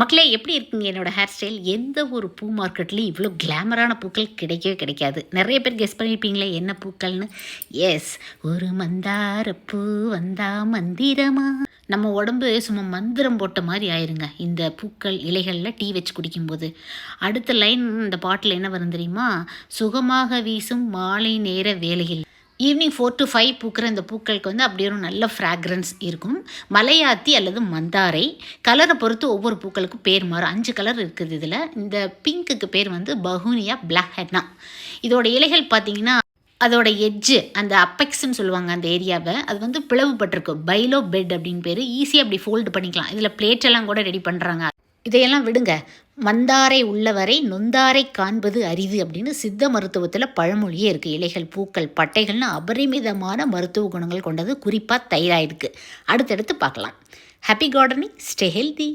மக்களே எப்படி இருக்குங்க? என்னோடய ஹேர் ஸ்டைல் எந்த ஒரு பூ மார்க்கெட்லேயும் இவ்வளோ கிளாமரான பூக்கள் கிடைக்கவே கிடைக்காது. நிறைய பேர் கெஸ் பண்ணியிருப்பீங்களே என்ன பூக்கள்னு? எஸ் ஒரு மந்தார பூ வந்தா மந்திரமா? நம்ம உடம்பு சும்மா மந்திரம் போட்ட மாதிரி ஆயிருங்க. இந்த பூக்கள் இலைகளில் டீ வச்சு குடிக்கும்போது. அடுத்த லைன் இந்த பாட்டில் என்ன வரும் தெரியுமா? சுகமாக வீசும் மாலை நேர வேலையில் ஈவினிங் ஃபோர் டு ஃபைவ் பூக்கிற இந்த பூக்களுக்கு வந்து அப்படியே ஒரு நல்ல ஃப்ராக்ரன்ஸ் இருக்கும். மலையாத்தி அல்லது மந்தாரை. கலரை பொறுத்து ஒவ்வொரு பூக்களுக்கும் பேர் மாறும். அஞ்சு கலர் இருக்குது இதில். இந்த பிங்க்குக்கு பேர் வந்து பஹூனியா பிளாக் ஹெட்னா இதோட இலைகள் பார்த்தீங்கன்னா அதோட எட்ஜு அந்த அப்பெக்ஸ்ன்னு சொல்லுவாங்க அந்த ஏரியாவை அது வந்து பிளவுபட்டிருக்கு பைலோ பெட் அப்படின்னு பேர். ஈஸியாக அப்படி ஃபோல்டு பண்ணிக்கலாம். இதில் பிளேட் எல்லாம் கூட ரெடி பண்ணுறாங்க இதையெல்லாம் விடுங்க. மந்தாரை உள்ளவரை நொந்தாரை காண்பது அரிது அப்படின்னு சித்த மருத்துவத்தில் பழமொழியே இருக்குது இலைகள் பூக்கள் பட்டைகள்னு அபரிமிதமான மருத்துவ குணங்கள் கொண்டது குறிப்பாக தைராய்டுக்கு. அடுத்தடுத்து பார்க்கலாம். Happy gardening stay healthy